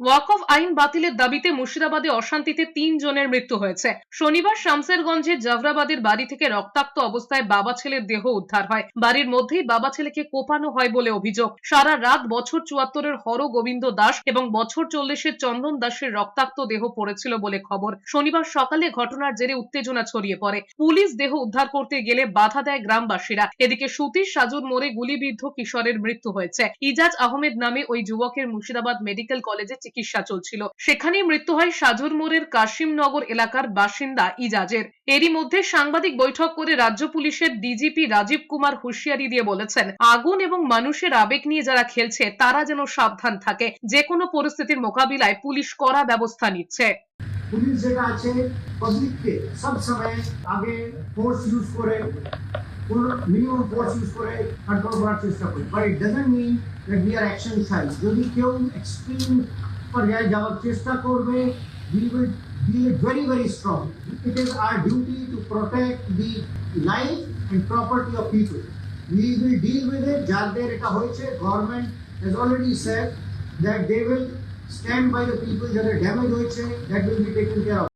ওয়াকফ আইন বাতিলের দাবিতে মুর্শিদাবাদে অশান্তিতে তিন জনের মৃত্যু হয়েছে। শনিবার শামসেরগঞ্জের জাফরাবাদের বাড়ি থেকে রক্তাক্ত অবস্থায় বাবা ছেলের দেহ উদ্ধার হয়। বাড়ির মধ্যেই বাবা ছেলেকে কোপানো হয় বলে অভিযোগ। সারা রাত বছর চুয়াত্তরের হর গোবিন্দ দাস এবং বছর চল্লিশের চন্দন দাসের রক্তাক্ত দেহ পড়েছিল বলে খবর। শনিবার সকালে ঘটনার জেরে উত্তেজনা ছড়িয়ে পড়ে। পুলিশ দেহ উদ্ধার করতে গেলে বাধা দেয় গ্রামবাসীরা। এদিকে সুতির সাজুর মোড়ে গুলিবিদ্ধ কিশোরের মৃত্যু হয়েছে। ইজাজ আহমেদ নামে ওই যুবকের মুর্শিদাবাদ মেডিকেল কলেজে চিকিৎসা চলছিল। সেখানেই মৃত্যু হয় সাজুর মোড়ের কাশিমনগর এলাকার বাসিন্দা ইজাজের। এরই মধ্যে সাংবাদিক বৈঠক করে রাজ্য পুলিশের ডিজিপি রাজীব কুমার হুঁশিয়ারি দিয়ে বলেছেন, আগুন এবং মানুষের আবেগ নিয়ে যারা খেলছে, তারা যেন সাবধান থাকে। যে কোনো পরিস্থিতির মোকাবিলায় পুলিশ কড়া ব্যবস্থা নিচ্ছে। পুলিশ যেটা আছে পাবলিককে সব সময় আগে ফোর্স ইউজ করে মিনিমাম ফোর্স ইউজ করে কন্ট্রোল করার চেষ্টা করি। But it doesn't mean that we are action shy যদি কেউ extreme Parjaya Javapchesta Korve, we will deal very, very strong. It is our duty to protect the life and property of people. We will deal with it. Jarder eta hoyeche. Government has already said that they will stand by the people that are damaged hoyeche. That will be taken care of.